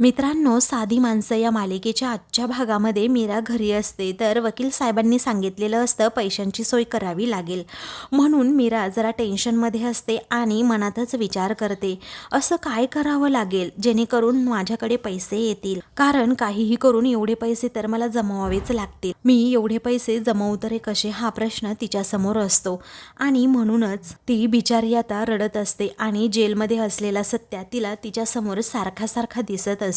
मित्रांनो साधी माणसं या मालिकेच्या आजच्या भागामध्ये मीरा घरी असते तर वकील साहेबांनी सांगितलेलं असतं पैशांची सोय करावी लागेल. म्हणून मीरा जरा टेन्शनमध्ये असते आणि मनातच विचार करते असं काय करावं लागेल? जेणेकरून माझ्याकडे पैसे येतील. कारण काहीही करून एवढे पैसे तर मला जमवावेच लागतील. मी एवढे पैसे जमवू तरी कसे? हा प्रश्न तिच्यासमोर असतो. आणि म्हणूनच ती बिचारी आता रडत असते आणि जेलमध्ये असलेला सत्या तिला तिच्यासमोर सारखा सारखा दिसत असतो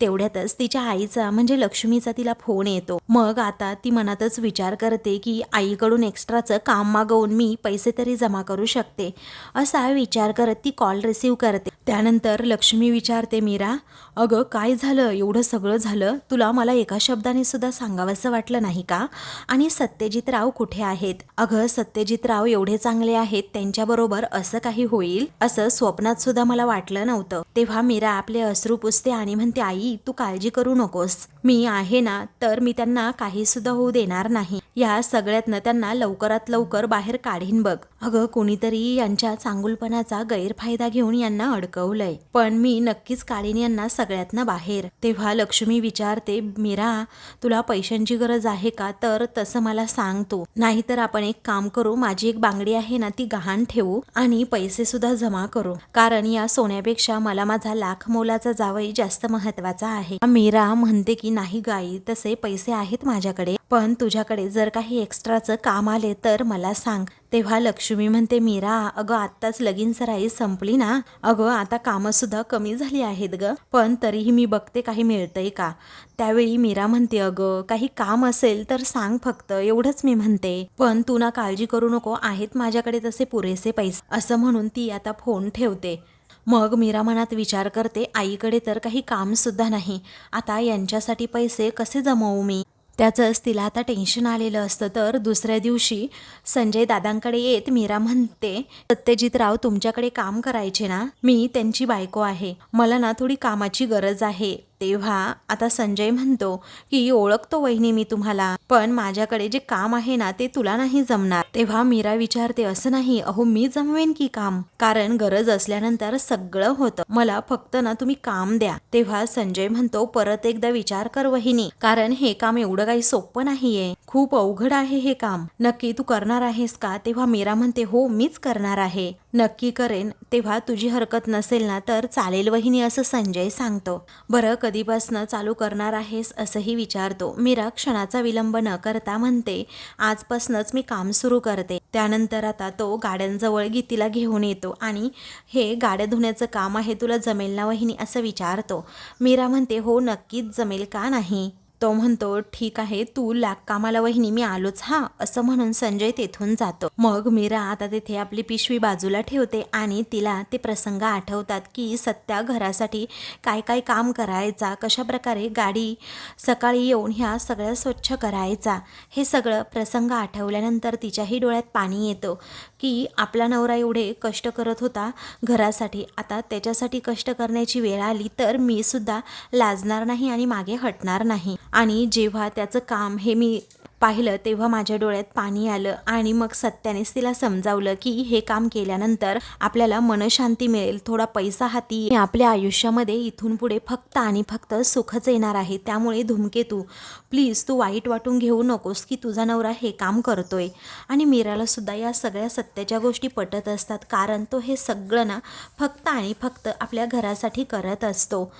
तेवढ्यातच तिच्या आईचा म्हणजे लक्ष्मीचा तिला फोन येतो. मग आता ती मनातच विचार करते की आईकडून एक्स्ट्राचं काम मागवून मी पैसे तरी जमा करू शकते असा विचार करत ती कॉल रिसीव करते. त्यानंतर लक्ष्मी विचारते मीरा अगं काय झालं? एवढं सगळं झालं? तुला मला एका शब्दाने सुद्धा सांगावंसं वाटलं नाही का? आणि सत्यजित राव कुठे आहेत? अगं सत्यजित राव एवढे चांगले आहेत त्यांच्याबरोबर असं काही होईल? असं स्वप्नात सुद्धा मला वाटलं नव्हतं. तेव्हा मीरा आपले अश्रू पुसते आणि म्हणते आई तू काळजी करू नकोस. मी आहे ना तर मी त्यांना काही सुद्धा होऊ देणार नाही. या सगळ्यातनं त्यांना लवकरात लवकर बाहेर काढीन बघ. अगं कोणीतरी यांच्या चांगुलपणाचा गैरफायदा घेऊन यांना अडकवलंय. पण मी नक्कीच काढीन यांना सगळ्यातनं बाहेर. तेव्हा लक्ष्मी विचारते मीरा तुला पैशांची गरज आहे का? तर तसं मला सांग तू. नाहीतर आपण एक काम करू माझी एक बांगडी आहे ना ती गहाण ठेवू आणि पैसे सुद्धा जमा करू. कारण या सोन्यापेक्षा मला माझा लाख मोलाचा जावई जास्त महत्त्वाचा आहे. मीरा म्हणते की नाही गाई तसे पैसे आहेत माझ्याकडे. पण तुझ्याकडे जर काही एक्स्ट्राचं काम आले तर मला सांग. तेव्हा लक्ष्मी म्हणते मीरा अगं आत्ताच लगीन सराई संपली ना? अगं आता कामं सुद्धा कमी झाली आहेत ग. पण तरीही मी बघते काही मिळतंय का? त्यावेळी मीरा म्हणते अगं काही काम असेल तर सांग फक्त एवढंच मी म्हणते. पण तू ना काळजी करू नको आहेत माझ्याकडे तसे पुरेसे पैसे. असं म्हणून ती आता फोन ठेवते. मग मीरा मनात विचार करते आईकडे तर काही कामसुद्धा नाही. आता यांच्यासाठी पैसे कसे जमवू मी? त्याचंच तिला आता टेन्शन आलेलं असतं. तर दुसऱ्या दिवशी संजय दादांकडे येत मीरा म्हणते सत्यजितराव तुमच्याकडे काम करायचे ना? मी त्यांची बायको आहे. मला ना थोडी कामाची गरज आहे. तेव्हा आता संजय म्हणतो की ओळखतो वहिनी मी तुम्हाला पण माझ्याकडे जे काम आहे ना ते तुला नाही जमणार. तेव्हा मीरा विचारते असं नाही अहो मी जमवेन की काम? कारण गरज असल्यानंतर सगळं होतं. मला फक्त ना तुम्ही काम द्या. तेव्हा संजय म्हणतो परत एकदा विचार कर वहिनी कारण हे काम एवढं काही सोपं नाहीये. खूप अवघड आहे हे काम. नक्की तू करणार आहेस का? तेव्हा मीरा म्हणते हो मीच करणार आहे. नक्की करेन तेव्हा तुझी हरकत नसेल ना तर चालेल वहिनी असं संजय सांगतो. बरं कधीपासनं चालू करणार आहेस असंही विचारतो. मीरा क्षणाचा विलंब न करता म्हणते आजपासूनच मी काम सुरू करते. त्यानंतर आता तो गाड्यांजवळ गीतीला घेऊन येतो आणि हे गाड्या धुण्याचं काम आहे तुला जमेल ना वहिनी? असं विचारतो. मीरा म्हणते हो नक्कीच जमेल का नाही? तो म्हणतो ठीक आहे तू लाग कामाला वहिनी मी आलोच हा असं म्हणून संजय तेथून जातो. मग मीरा आता तिथे आपली पिशवी बाजूला ठेवते आणि तिला ते प्रसंग आठवतात की सत्या घरासाठी काय काय काम करायचा कशा प्रकारे गाडी सकाळी येऊन ह्या सगळ्या स्वच्छ करायचा हे सगळं प्रसंग आठवल्यानंतर तिच्याही डोळ्यात पाणी येतं की आपला नवरा एवढे कष्ट करत होता घरासाठी. आता त्याच्यासाठी कष्ट करण्याची वेळ आली तर मी सुद्धा लाजणार नाही आणि मागे हटणार नाही. आणि जेव्हा त्याचं काम हे मी पाहिलं तेव्हा माझ्या डोळ्यात पाणी आलं आणि मग सत्यानेच तिला समजावलं की हे काम केल्यानंतर आपल्याला मनशांती मिळेल थोडा पैसा हाती आपल्या आयुष्यामध्ये इथून पुढे फक्त आणि फक्त सुखच येणार आहे त्यामुळे धूमकेतू प्लीज तू वाईट वाटून घेऊ नकोस की तुझा नवरा हे काम करतोय. आणि मीराला सुद्धा या सगळ्या सत्याच्या गोष्टी पटत असतात कारण तो हे सगळं ना फक्त आणि फक्त आपल्या घरासाठी करत असतो.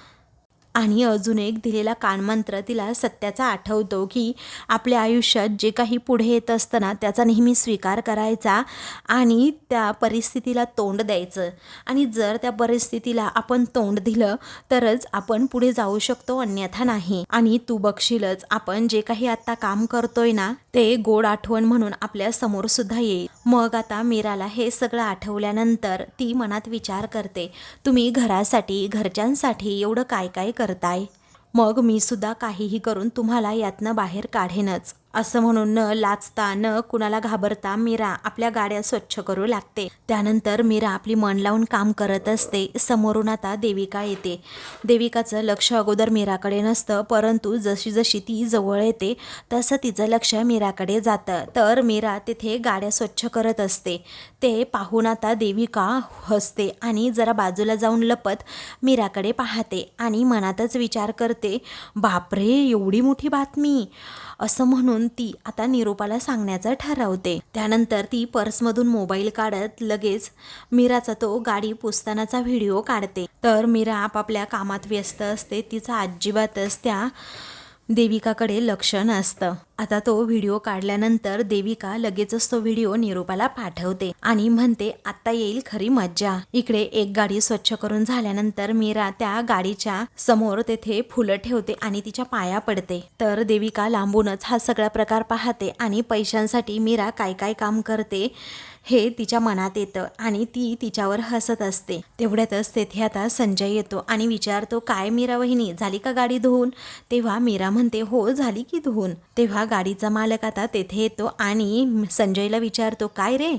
आणि अजून एक दिलेला कानमंत्र तिला सत्याचा आठवतो की आपल्या आयुष्यात जे काही पुढे येत असतं ना त्याचा नेहमी स्वीकार करायचा आणि त्या परिस्थितीला तोंड द्यायचं. आणि जर त्या परिस्थितीला आपण तोंड दिलं तरच आपण पुढे जाऊ शकतो अन्यथा नाही. आणि तू बघशीलच आपण जे काही आत्ता काम करतोय ना ते गोड आठवण म्हणून आपल्यासमोर सुद्धा येईल. मग आता मीराला हे सगळं आठवल्यानंतर ती मनात विचार करते तुम्ही घरासाठी घरच्यांसाठी एवढं काय काय करताय. मग मी सुद्धा काहीही करून तुम्हाला यातनं बाहेर काढेनच. असं म्हणून न लाचता न कुणाला घाबरता मीरा आपल्या गाड्या स्वच्छ करू लागते. त्यानंतर मीरा आपली मन लावून काम करत असते. समोरून आता देविका येते. देविकाचं लक्ष अगोदर मीराकडे नसतं परंतु जशी जशी ती जवळ येते तसं तिचं लक्ष मीराकडे जातं. तर मीरा तिथे गाड्या स्वच्छ करत असते. ते पाहून आता देविका हसते आणि जरा बाजूला जाऊन लपत मीराकडे पाहते आणि मनातच विचार करते बापरे एवढी मोठी बातमी. असं म्हणून ती आता निरोपाला सांगण्याचं ठरवते. त्यानंतर ती पर्समधून मोबाईल काढत लगेच मीराचा तो गाडी पुसतानाचा व्हिडिओ काढते. तर मीरा आपापल्या कामात व्यस्त असते तिचा अजिबातच त्या देविकाकडे लक्ष नसतं. आता तो व्हिडिओ काढल्यानंतर देविका लगेचच तो व्हिडिओ निरूपाला पाठवते आणि म्हणते आता येईल खरी मज्जा. इकडे एक गाडी स्वच्छ करून झाल्यानंतर मीरा त्या गाडीच्या समोर तेथे फुलं ठेवते आणि तिच्या पाया पडते. तर देविका लांबूनच हा सगळा प्रकार पाहते आणि पैशांसाठी मीरा काय काय काम करते हे तिच्या मनात येतं आणि ती तिच्यावर हसत असते. तेवढ्यातच तेथे आता संजय येतो आणि विचारतो काय मीरा वहिनी झाली का गाडी धुवून? तेव्हा मीरा म्हणते हो झाली की धुवून. तेव्हा गाडीचा मालक आता तेथे येतो आणि संजयला विचारतो काय रे?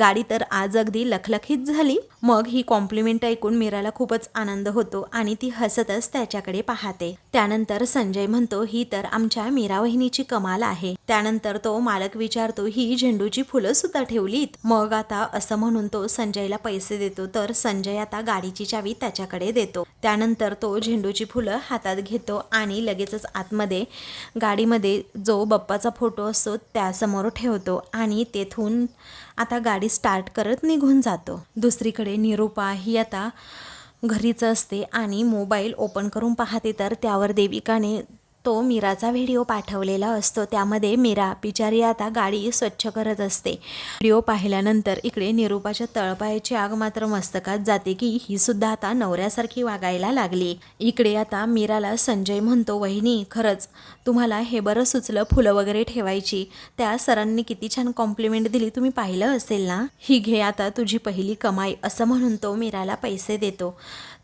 गाडी तर आज अगदी लखलखीत झाली. मग ही कॉम्प्लिमेंट ऐकून मीराला खूपच आनंद होतो आणि ती हसतच त्याच्याकडे पाहते. त्यानंतर संजय म्हणतो ही तर आमच्या मीरा वहिनीची कमाल आहे. त्यानंतर तो मालक विचारतो ही झेंडूची फुलं सुद्धा ठेवलीत? मग आता असं म्हणून तो संजयला पैसे देतो तर संजय आता गाडीची चावी त्याच्याकडे देतो. त्यानंतर तो झेंडूची फुलं हातात घेतो आणि लगेचच आतमध्ये गाडीमध्ये जो बप्पाचा फोटो असतो त्यासमोर ठेवतो आणि तेथून आता गाडी स्टार्ट करत निघून जातो. दुसरीकडे निरूपा ही आता घरीच असते आणि मोबाईल ओपन करून पाहते. तर त्यावर देविकाने तो मीराचा व्हिडिओ पाठवलेला असतो. त्यामध्ये मीरा बिचारी आता गाडी स्वच्छ करत असते. व्हिडिओ पाहिल्यानंतर इकडे निरूपाच्या तळपायाची आग मात्र मस्तकात जाते की ही सुद्धा आता नवऱ्यासारखी वागायला लागली. इकडे आता मीराला संजय म्हणतो वहिनी खरंच तुम्हाला हे बरं सुचलं फुलं वगैरे ठेवायची. त्या सरांनी किती छान कॉम्प्लिमेंट दिली. तुम्ही पाहिलं असेल ना? ही घे आता तुझी पहिली कमाई असं म्हणून तो मीराला पैसे देतो.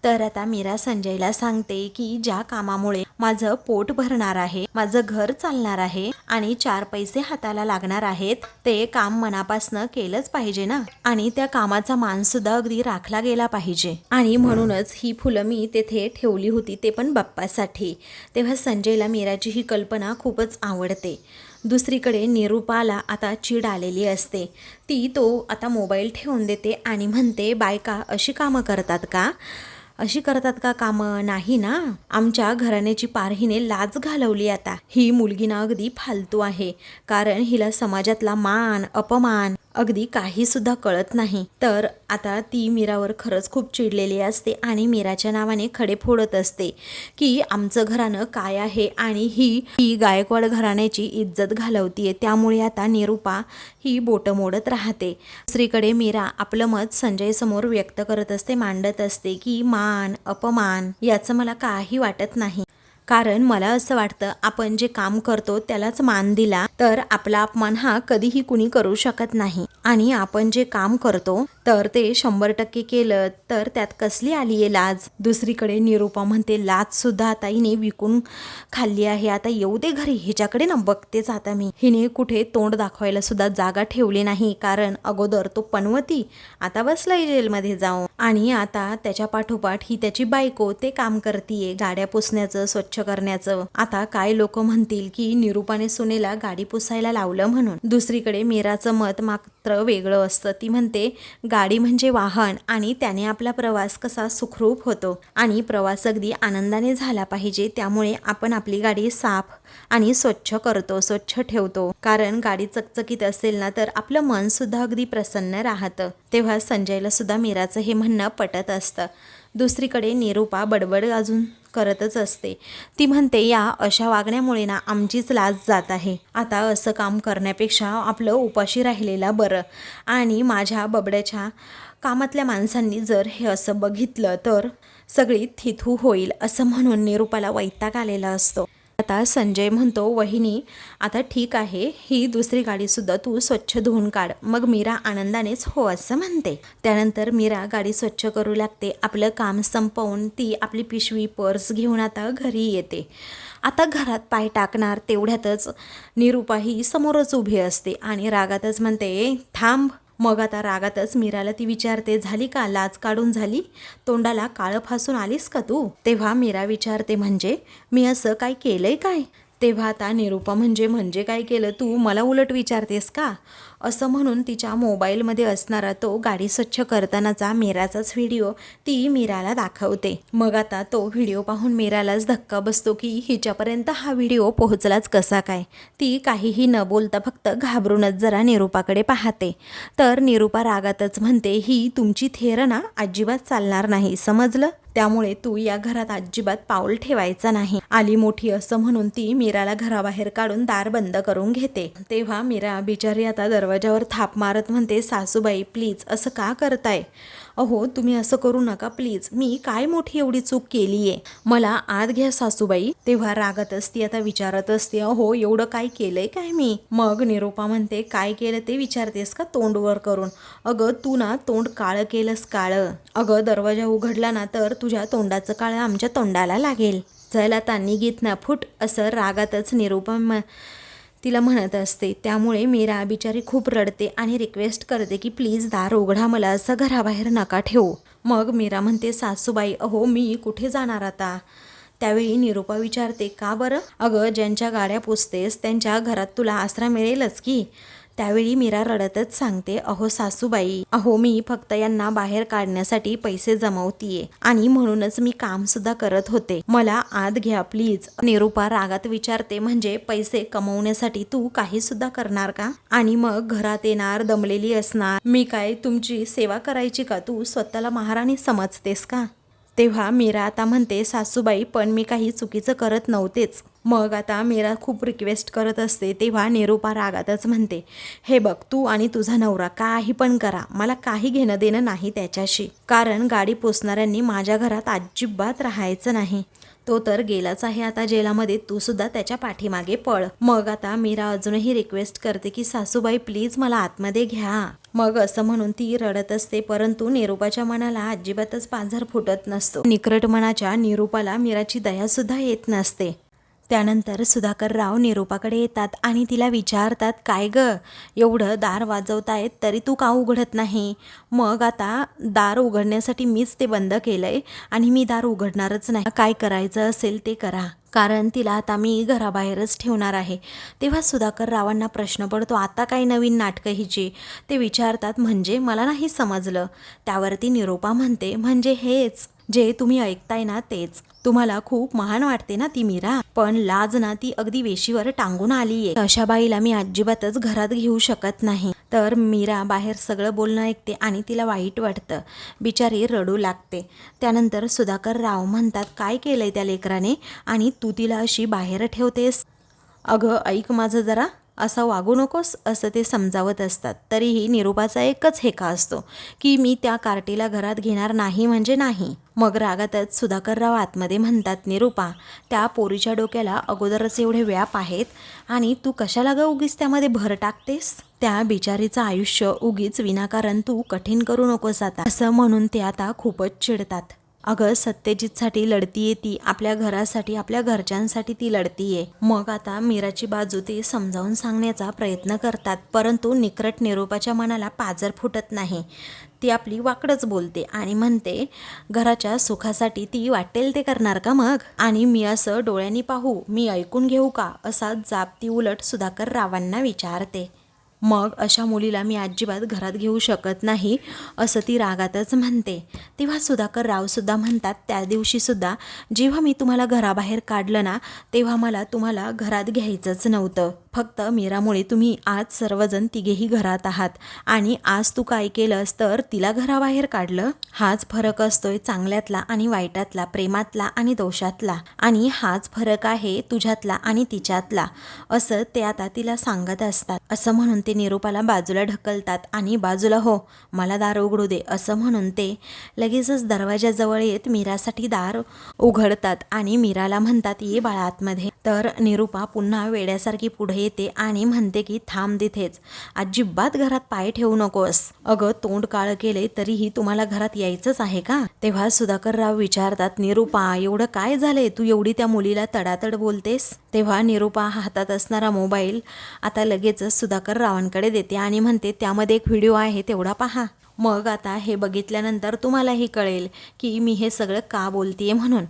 तर आता मीरा संजयला सांगते की ज्या कामामुळे माझं पोट भरणार आहे माझं घर चालणार आहे आणि चार पैसे हाताला लागणार आहेत ते काम मनापासनं केलंच पाहिजे ना? आणि त्या कामाचा मान सुद्धा अगदी राखला गेला पाहिजे. आणि म्हणूनच ही फुलं मी तेथे ठेवली होती ते पण बाप्पासाठी. तेव्हा संजयला मीराची ही कल्पना खूपच आवडते. दुसरीकडे निरूपाला आता चीड आलेली असते. ती तो आता मोबाईल ठेवून देते आणि म्हणते बायका अशी कामं करतात का? अशी करतात का कामं? नाही ना. आमच्या घराण्याची पार हिने लाज घालवली आता. ही मुलगी ना अगदी फालतू आहे. कारण हिला समाजातला मान अपमान अगदी काही सुद्धा कळत नाही. तर आता ती मीरावर खरंच खूप चिडलेली असते आणि मीराच्या नावाने खडे फोडत असते की आमचं घराणं काय आहे आणि ही ही गायकवाड घराण्याची इज्जत घालवतीये. त्यामुळे आता निरूपा ही बोटं मोडत राहते. दुसरीकडे मीरा आपलं मत संजय समोर व्यक्त करत असते मांडत असते की मा मान अपमान याचं मला काही वाटत नाही. कारण मला असं वाटतं आपण जे काम करतो त्यालाच मान दिला तर आपला अपमान हा कधीही कुणी करू शकत नाही. आणि आपण जे काम करतो तर ते शंभर टक्के केलं तर त्यात कसली आली आहे लाज? दुसरीकडे निरूपा म्हणते लाज सुद्धा आता हिने विकून खाल्ली आहे. आता येऊ दे घरी हिच्याकडे ना बघतेच आता मी. हिने कुठे तोंड दाखवायला सुद्धा जागा ठेवली नाही कारण अगोदर तो पनवती आता बसलाय जेलमध्ये जाऊन. आणि आता त्याच्या पाठोपाठ ही त्याची बायको ते काम करतीये गाड्या पुसण्याचं स्वच्छ करण्याचं. आता काय लोक म्हणतील की निरूपाने सुनेला गाडी पुसायला लावलं म्हणून. दुसरीकडे मीराचं मत मात्र वेगळं असतं. ती म्हणते गाडी म्हणजे वाहन आणि त्याने आपला प्रवास कसा सुखरूप होतो आणि प्रवास अगदी आनंदाने झाला पाहिजे त्यामुळे आपण आपली गाडी साफ आणि स्वच्छ करतो स्वच्छ ठेवतो. कारण गाडी चकचकीत असेल ना तर आपलं मन सुद्धा अगदी प्रसन्न राहतं. तेव्हा संजयला सुद्धा मीराचं हे म्हणणं पटत असतं. दुसरीकडे निरूपा बडबड अजून करतच असते. ती म्हणते या अशा वागण्यामुळे ना आमचीच लाज जात आहे. आता असं काम करण्यापेक्षा आपलं उपाशी राहिलेलं बरं. आणि माझ्या बबड्याच्या कामातल्या माणसांनी जर हे असं बघितलं तर सगळी थिथू होईल असं म्हणून निरूपाला वैताग आलेला असतो. आता संजय म्हणतो वहिनी आता ठीक आहे. ही दुसरी गाडीसुद्धा तू स्वच्छ धुवून काढ. मग मीरा आनंदानेच हो असं म्हणते. त्यानंतर मीरा गाडी स्वच्छ करू लागते. आपलं काम संपवून ती आपली पिशवी पर्स घेऊन आता घरी येते. आता घरात पाय टाकणार तेवढ्यातच निरुपाही समोरच उभी असते आणि रागातच म्हणते थांब मग आता रागातच मीराला ती विचारते झाली का? लाज काढून झाली? तोंडाला काळं फासून आलीस का तू? तेव्हा मीरा विचारते म्हणजे? मी असं काय केलंय काय? तेव्हा आता निरूपा म्हणजे म्हणजे काय केलं तू? मला उलट विचारतेस का? असं म्हणून तिच्या मोबाईलमध्ये असणारा तो गाडी स्वच्छ करतानाचा मीराचाच व्हिडिओ ती मीराला दाखवते. मग आता तो व्हिडिओ पाहून मीरालाच धक्का बसतो की हिच्यापर्यंत हा व्हिडिओ पोहोचलाच कसा काय? ती काहीही न बोलता फक्त घाबरूनच जरा निरुपाकडे पाहते. तर निरुपा रागातच म्हणते ही तुमची थेरना अजिबात चालणार नाही समजलं? त्यामुळे तू या घरात अजिबात पाऊल ठेवायचा नाही. आली मोठी असं म्हणून ती मीराला घराबाहेर काढून दार बंद करून घेते. तेव्हा मीरा बिचारी आता दरवाजावर थाप मारत म्हणते सासूबाई प्लीज असं का करताय? अहो तुम्ही असं करू नका प्लीज मी काय मोठी एवढी चूक केली आहे मला आत घ्या सासूबाई. तेव्हा रागत असती आता विचारत असते अहो एवढं काय केलंय काय मी? मग निरोपा म्हणते काय केलं ते विचारतेस का तोंडवर करून? अगं तू ना तोंड काळं केलंस काळं. अगं दरवाजा उघडला ना तर तुझ्या तोंडाचं काळं आमच्या तोंडाला लागेल. चल आता निघित ना फुट. असं रागातच निरूपा तिला म्हणत असते त्यामुळे मीरा बिचारी खूप रडते आणि रिक्वेस्ट करते की प्लीज दार उघडा मला असं घराबाहेर नका ठेवू. मग मीरा म्हणते सासूबाई अहो मी कुठे जाणार आता? त्यावेळी निरूपा विचारते का बरं? अगं ज्यांच्या गाड्या पुसतेस त्यांच्या घरात तुला आसरा मिळेलच की? त्यावेळी मीरा रडतच सांगते अहो सासूबाई अहो मी फक्त यांना बाहेर काढण्यासाठी पैसे जमवतीये आणि म्हणूनच मी काम सुद्धा करत होते. मला आत घ्या प्लीज. निरुपा रागात विचारते म्हणजे पैसे कमवण्यासाठी तू काही सुद्धा करणार का? आणि मग घरात येणार दमलेली असणार. मी काय तुमची सेवा करायची का? तू स्वतःला महाराणी समजतेस का? तेव्हा मीरा आता म्हणते सासूबाई पण मी काही चुकीचं करत नव्हतेच. मग आता मीरा खूप रिक्वेस्ट करत असते तेव्हा निरूपा रागातच म्हणते हे बघ तू आणि तुझा नवरा काही पण करा. मला काही घेणं देणं नाही त्याच्याशी. कारण गाडी पोचणाऱ्यांनी माझ्या घरात अजिबात राहायचं नाही. तो तर गेलाच आहे आता जेलामध्ये. तू सुद्धा त्याच्या पाठीमागे पळ. मग आता मीरा अजूनही रिक्वेस्ट करते की सासूबाई प्लीज मला आतमध्ये घ्या. मग असं म्हणून ती रडत असते. परंतु निरूपाच्या मनाला अजिबातच पाझर फुटत नसतो. निकरट मनाच्या निरूपाला मीराची दया सुद्धा येत नसते. त्यानंतर सुधाकर राव निरूपाकडे येतात आणि तिला विचारतात काय ग? एवढं दार वाजवतायत तरी तू का उघडत नाही? मग आता दार उघडण्यासाठी मीच ते बंद केलं आहे आणि मी दार उघडणारच नाही. काय करायचं असेल ते करा. कारण तिला आता मी घराबाहेरच ठेवणार आहे. तेव्हा सुधाकर रावांना प्रश्न पडतो आता काय नवीन नाटकं हिची? ते विचारतात म्हणजे? मला नाही समजलं. त्यावरती निरोपा म्हणते म्हणजे हेच जे तुम्ही ऐकताय ना तेच. तुम्हाला खूप महान वाटते ना ती मीरा. पण लाज ना ती अगदी वेशीवर टांगून आलीये. अशा बाईला मी अजिबातच घरात घेऊ शकत नाही. तर मीरा बाहेर सगळं बोलणं ऐकते आणि तिला वाईट वाटतं. बिचारी रडू लागते. त्यानंतर सुधाकर राव म्हणतात काय केलंय त्या लेकराने? आणि तू तिला अशी बाहेर ठेवतेस? अगं ऐक माझं जरा. असं वागू नकोस असं ते समजावत असतात. तरीही निरूपाचा एकच हेका असतो की मी त्या कार्टीला घरात घेणार नाही म्हणजे नाही. मग रागातच सुधाकरराव आतमध्ये म्हणतात निरूपा त्या पोरीच्या डोक्याला अगोदरच एवढे व्याप आहेत आणि तू कशाला ग उगीच त्यामध्ये भर टाकतेस? त्या बिचारीचं आयुष्य उगीच विनाकारण तू कठीण करू नकोस आता. असं म्हणून ते आता खूपच चिडतात. अगं सत्यजितसाठी लढतीये ती. आपल्या घरासाठी आपल्या घरच्यांसाठी ती लढतीये मग आता मीराची बाजू ते समजावून सांगण्याचा प्रयत्न करतात. परंतु निकरट निरोपाच्या मनाला पाजर फुटत नाही. ती आपली वाकडच बोलते आणि म्हणते घराच्या सुखासाठी ती वाटेल ते करणार का मग? आणि मी असं डोळ्यांनी पाहू मी ऐकून घेऊ का? असा जाप ती उलट सुधाकर रावांना विचारते. मग अशा मुलीला मी अजिबात घरात घेऊ शकत नाही असं ती रागातच म्हणते. तेव्हा सुधाकर रावसुद्धा म्हणतात त्या दिवशीसुद्धा जेव्हा मी तुम्हाला घराबाहेर काढलं ना तेव्हा मला तुम्हाला घरात घ्यायचंच नव्हतं. फक्त मीरामुळे तुम्ही आज सर्वजण तिघेही घरात आहात. आणि आज तू काय केलंस तर तिला घराबाहेर काढलं. हाच फरक असतोय चांगल्यातला आणि वाईटातला प्रेमातला आणि दोषातला. आणि हाच फरक आहे तुझ्यातला आणि तिच्यातला. असं ते आता तिला सांगत असतात. असं म्हणून ते निरूपाला बाजूला ढकलतात आणि बाजूला हो मला दार उघडू दे. असं म्हणून ते लगेचच दरवाजाजवळ येत मीरासाठी दार उघडतात आणि मीराला म्हणतात ये बाळा आतमध्ये. तर निरूपा पुन्हा वेड्यासारखी पुढे येते आणि म्हणते की थांब तिथेच. अजिबात घरात पाय ठेवू नकोस. अगं तोंड काळ केले तरीही तुम्हाला घरात यायचंच आहे का? तेव्हा सुधाकरराव विचारतात निरूपा एवढं काय झालंय? तू एवढी त्या मुलीला तडातड बोलतेस? तेव्हा निरूपा हातात असणारा मोबाईल आता लगेचच सुधाकररावांकडे देते आणि म्हणते त्यामध्ये एक व्हिडिओ आहे तेवढा पहा. मग आता हे बघितल्यानंतर तुम्हालाही कळेल की मी हे सगळं का बोलतीये म्हणून.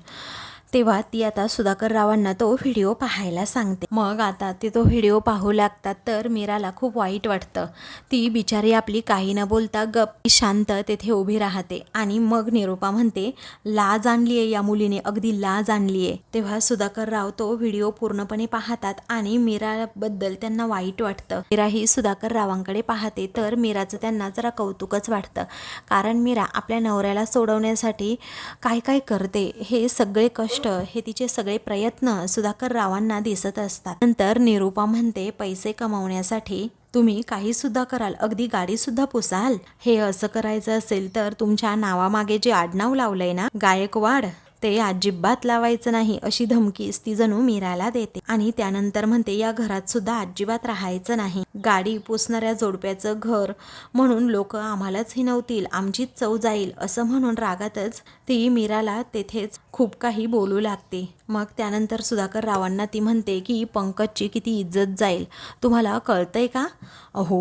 तेव्हा ती आता सुधाकर रावांना तो व्हिडिओ पाहायला सांगते. मग आता ते तो व्हिडिओ पाहू लागतात तर मीराला खूप वाईट वाटतं. ती बिचारी आपली काही न बोलता गप शांत तेथे उभी राहते आणि मग निरूपा म्हणते लाज आणली आहे या मुलीने अगदी लाज आणली आहे तेव्हा सुधाकर राव तो व्हिडिओ पूर्णपणे पाहतात आणि मीराबद्दल त्यांना वाईट वाटतं. मीरा ही सुधाकर रावांकडे पाहते तर मीराचं त्यांना जरा कौतुकच वाटतं. कारण मीरा आपल्या नवऱ्याला सोडवण्यासाठी काय काय करते हे सगळे कष्ट हे तिचे सगळे प्रयत्न सुधाकर रावांना दिसत असतात. नंतर निरूपा म्हणते पैसे कमावण्यासाठी तुम्ही काही सुद्धा कराल. अगदी गाडी सुद्धा पुसाल. हे असं करायचं असेल तर तुमच्या नावामागे जे आडनाव लावलंय ना गायकवाड ते अजिबात लावायचं नाही अशी धमकीच ती जणू मीराला देते. आणि त्यानंतर म्हणते या घरात सुद्धा अजिबात राहायचं नाही. गाडी पुसणाऱ्या जोडप्याचं घर म्हणून लोक आम्हालाच हिनवतील आमचीच चव जाईल. असं म्हणून रागातच ती मीराला तेथेच खूप काही बोलू लागते. मग त्यानंतर सुधाकर रावांना ती म्हणते की पंकजची किती इज्जत जाईल. तुम्हाला कळतंय का? अहो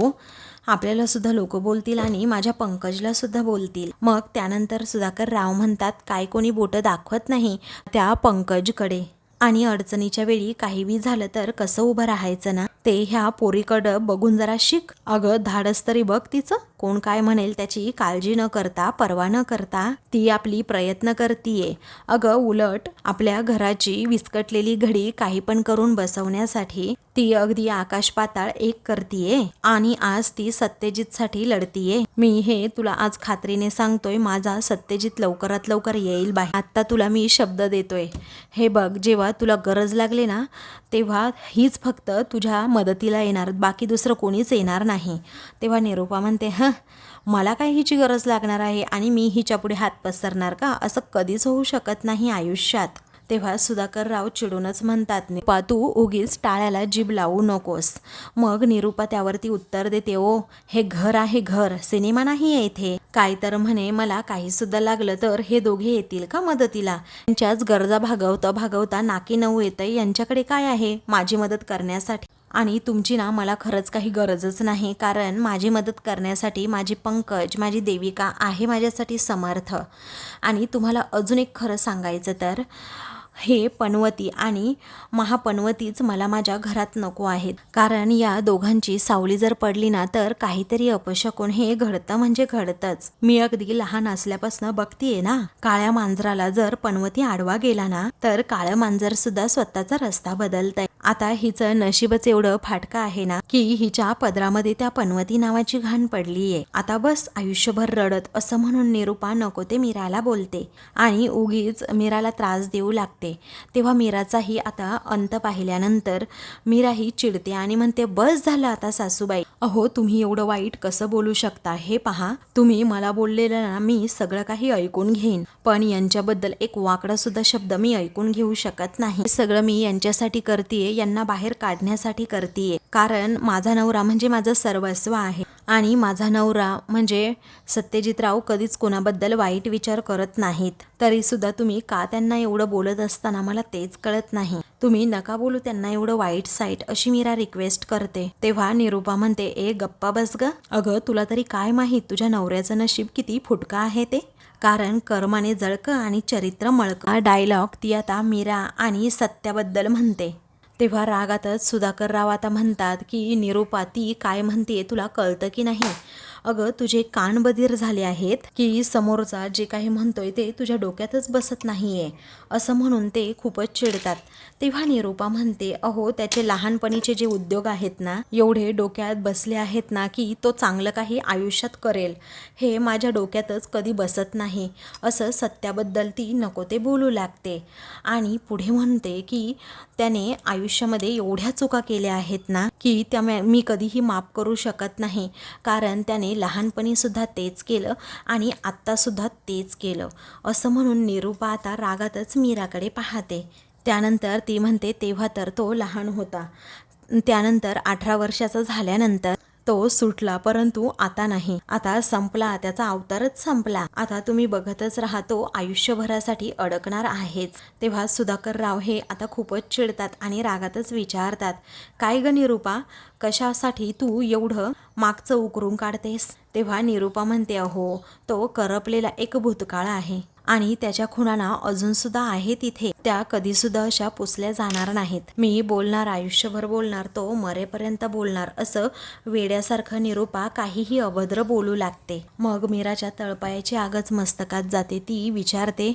आपल्याला सुद्धा लोक बोलतील आणि माझ्या पंकजला सुद्धा बोलतील. मग त्यानंतर सुधाकर राव म्हणतात काय कोणी बोटं दाखवत नाही त्या पंकजकडे. आणि अडचणीच्या वेळी काहीबी झालं तर कसं उभं राहायचं ना? ते ह्या पोरीकडं बघून जरा शिक. अगं धाडस तरी बघ तिचं. कोण काय म्हणेल त्याची काळजी न करता पर्वा न करता ती आपली प्रयत्न करतीये. अगं उलट आपल्या घराची विस्कटलेली घडी काही पण करून बसवण्यासाठी ती अगदी आकाश पाताळ एक करतीये आणि आज ती सत्यजितसाठी लढतीये. मी हे तुला आज खात्रीने सांगतोय माझा सत्यजित लवकरात लवकर येईल बाहेर. आत्ता तुला मी शब्द देतोय. हे बघ जेव्हा तुला गरज लागली ना तेव्हा हीच फक्त तुझ्या मदतीला येणार बाकी दुसरं कोणीच येणार नाही. तेव्हा निरूपा म्हणते हं मला काय हिची गरज लागणार आहे आणि मी हिच्या पुढे हात पसरणार का? असं कधीच होऊ शकत नाही आयुष्यात. तेव्हा सुधाकर राव चिडूनच म्हणतात निरूपा तू उगीच टाळ्याला जीभ लावू नकोस. मग निरूपा त्यावरती उत्तर देते ओ हे घर आहे घर सिनेमा नाही आहे इथे. काय तर म्हणे मला काही सुद्धा लागलं तर हे दोघे येतील का मदतीला? त्यांच्याच गरजा भागवता भागवता नाकी नऊ येतंय यांच्याकडे काय आहे? माझी मदत करण्यासाठी आणि तुमची ना मला खरंच काही गरजच नाही कारण माझी मदत करण्यासाठी माझी पंकज माझी देविका आहे माझ्यासाठी समर्थ. आणि तुम्हाला अजून एक खरं सांगायचं तर हे पनवती आणि महापनवतीच मला माझ्या घरात नको आहेत. कारण या दोघांची सावली जर पडली ना तर काहीतरी अपशकून हे घडतं म्हणजे घडतंच. मी अगदी लहान असल्यापासून बघतीये ना काळ्या मांजराला जर पनवती आडवा गेला ना तर काळं मांजर सुद्धा स्वतःचा रस्ता बदलतंय. आता हिचं नशीबच एवढं फाटका आहे ना की हिच्या पदरामध्ये त्या पनवती नावाची घाण पडलीये. आता बस आयुष्यभर रडत असं म्हणून निरूपा नको ते मीराला बोलते. आणि उगीच मीराला त्रास देऊ लागते. तेव्हा मीराचाही आता अंत पाहिल्यानंतर मीराही चिडते आणि म्हणते बस झालं आता सासूबाई. अहो तुम्ही एवढं वाईट कसं बोलू शकता? हे पहा तुम्ही मला बोललेलं ना मी सगळं काही ऐकून घेईन. पण यांच्याबद्दल एक वाकडा सुद्धा शब्द मी ऐकून घेऊ शकत नाही. सगळं मी यांच्यासाठी करतेय यांना बाहेर काढण्यासाठी करतेय. कारण माझा नवरा म्हणजे माझं सर्वस्व आहे. आणि माझा नवरा म्हणजे सत्यजितराव कधीच कोणाबद्दल वाईट विचार करत नाहीत. तरीसुद्धा तुम्ही का त्यांना एवढं बोलत असताना मला तेच कळत नाही. तुम्ही नका बोलू त्यांना एवढं वाईट साईट अशी मीरा रिक्वेस्ट करते. तेव्हा निरूपा म्हणते ए गप्पा बस ग. अगं तुला तरी काय माहीत तुझ्या नवऱ्याचं नशीब किती फुटका आहे ते? कारण कर्माने जळकं आणि चरित्र मळकं. डायलॉग ती आता मीरा आणि सत्याबद्दल म्हणते. तेव्हा रागातच सुधाकर राव आता म्हणतात की निरुपा ती काय म्हणते तुला कळतं की नाही? अगं तुझे कान बधीर झाले आहेत की समोरचा जे काही म्हणतोय ते तुझ्या डोक्यातच बसत नाहीये. असं म्हणून ते खूपच चिडतात. तेव्हा निरूपा म्हणते अहो त्याचे लहानपणीचे जे उद्योग आहेत ना एवढे डोक्यात बसले आहेत ना की तो चांगलं काही आयुष्यात करेल. हे माझ्या डोक्यातच कधी बसत नाही. असं सत्याबद्दल ती नको ते बोलू लागते. आणि पुढे म्हणते की त्याने आयुष्यामध्ये एवढ्या चुका केल्या आहेत ना की त्या मी कधीही माफ करू शकत नाही. कारण त्याने लहानपणीसुद्धा तेच केलं आणि आत्तासुद्धा तेच केलं. असं म्हणून निरूपा आता रागातच मीराकडे पाहते. त्यानंतर ती म्हणते तेव्हा तर तो लहान होता. त्यानंतर अठरा वर्षाचा झाल्यानंतर तो सुटला परंतु आता नाही. आता संपला त्याचा अवतारच संपला. आता तुम्ही बघतच राहा तो आयुष्यभरासाठी अडकणार आहेच. तेव्हा सुधाकर राव हे आता खूपच चिडतात आणि रागातच विचारतात काय ग निरूपा कशासाठी तू एवढं मागचं उकरून काढतेस? तेव्हा निरूपा म्हणते अहो तो करपलेला एक भूतकाळ आहे. आणि त्याच्या खुणाना अजून सुद्धा आहे तिथे. त्या कधी सुद्धा अशा पुसल्या जाणार नाहीत. मी बोलणार आयुष्यभर बोलणार तो मरेपर्यंत बोलणार असं वेड्यासारखं निरूपा काहीही अभद्र बोलू लागते. मग मीराच्या तळपायाची आगच मस्तकात जाते ती विचारते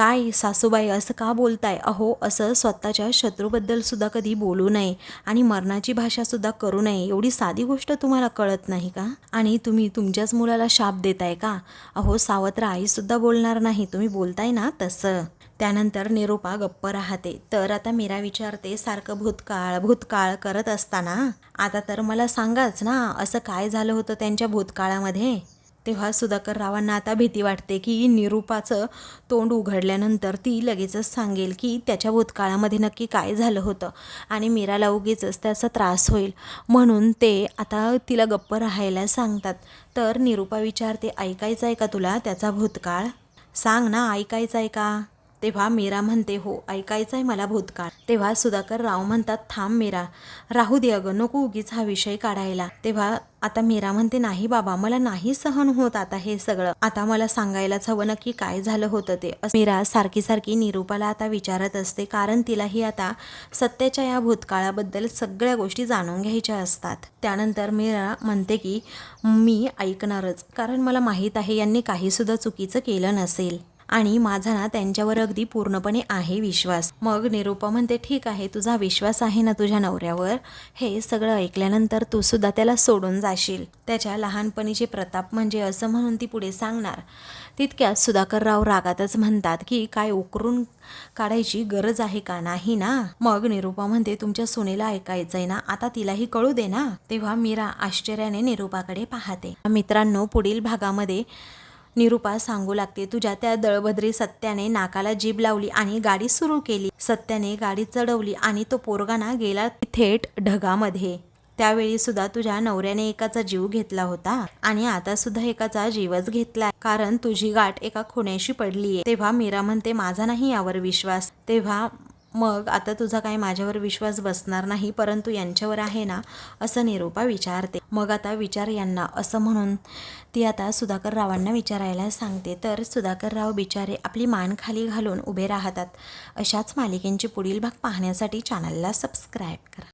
काय सासूबाई असं का बोलताय? अहो असं स्वतःच्या शत्रूबद्दल सुद्धा कधी बोलू नये आणि मरणाची भाषा सुद्धा करू नये एवढी साधी गोष्ट तुम्हाला कळत नाही का? आणि तुम्ही तुमच्याच मुलाला शाप देताय का? अहो सावत्र आई सुद्धा बोलणार नाही तुम्ही बोलताय ना तसं. त्यानंतर निरूपा गप्प राहते. तर आता मीरा विचारते सारखं भूतकाळ भूतकाळ करत असताना? आता तर मला सांगाच ना असं काय झालं होतं त्यांच्या भूतकाळामध्ये? तेव्हा सुधाकर रावांना आता भीती वाटते की निरूपाचं तोंड उघडल्यानंतर ती लगेचच सांगेल की त्याच्या भूतकाळामध्ये नक्की काय झालं होतं आणि मीराला उगीचच त्याचा त्रास होईल. म्हणून ते आता तिला गप्प राहायला सांगतात. तर निरूपा विचारते ऐकायचं आहे का तुला त्याचा भूतकाळ? सांग ना ऐकायचं आहे का? तेव्हा मीरा म्हणते हो ऐकायचं आहे मला भूतकाळ. तेव्हा सुधाकर राव म्हणतात थांब मीरा राहू दे अगं नको उगीच हा विषय काढायला. तेव्हा आता मीरा म्हणते नाही बाबा मला नाही सहन होत आता हे सगळं. आता मला सांगायलाच हवं नक्की काय झालं होतं ते. मीरा सारखी सारखी निरूपाला आता विचारत असते कारण तिलाही आता सत्याच्या या भूतकाळाबद्दल सगळ्या गोष्टी जाणून घ्यायच्या असतात. त्यानंतर मीरा म्हणते की मी ऐकणारच कारण मला माहीत आहे यांनी काहीसुद्धा चुकीचं केलं नसेल. आणि माझा ना त्यांच्यावर अगदी पूर्णपणे आहे विश्वास. मग निरूपा म्हणते ठीक आहे तुझा विश्वास आहे ना तुझ्या नवऱ्यावर? हे सगळं ऐकल्यानंतर तू सुद्धा त्याला सोडून जाशील. त्याच्या लहानपणीचे प्रताप म्हणजे असं म्हणून ती पुढे सांगणार. तितक्यात सुधाकरराव रागातच म्हणतात की काय उकरून काढायची गरज आहे का? नाही ना? मग निरूपा म्हणते तुमच्या सुनेला ऐकायचंय ना? आता तिलाही कळू दे ना? तेव्हा मीरा आश्चर्याने निरूपाकडे पाहते. मित्रांनो पुढील भागामध्ये निरूपा सांगू लागते तुझ्या त्या दळभद्री सत्याने नाकाला जीभ लावली आणि गाडी सुरू केली. सत्याने गाडी चढवली आणि तो पोरगाना गेला थेट ढगामध्ये. त्यावेळी सुद्धा तुझ्या नवऱ्याने एकाचा जीव घेतला होता आणि आता सुद्धा एकाचा जीवच घेतला कारण तुझी गाठ एका खुण्याशी पडलीये. तेव्हा मीरा म्हणते माझा नाही यावर विश्वास. तेव्हा मग आता तुझा काय माझ्यावर विश्वास बसणार नाही परंतु यांच्यावर आहे ना? असं निरूपा विचारते. मग आता विचार यांना असं म्हणून ती आता सुधाकर रावांना विचारायला सांगते. तर सुधाकर राव बिचारे आपली मान खाली घालून उभे राहतात. अशाच मालिकेंची पुढील भाग पाहण्यासाठी चॅनलला सबस्क्राईब करा.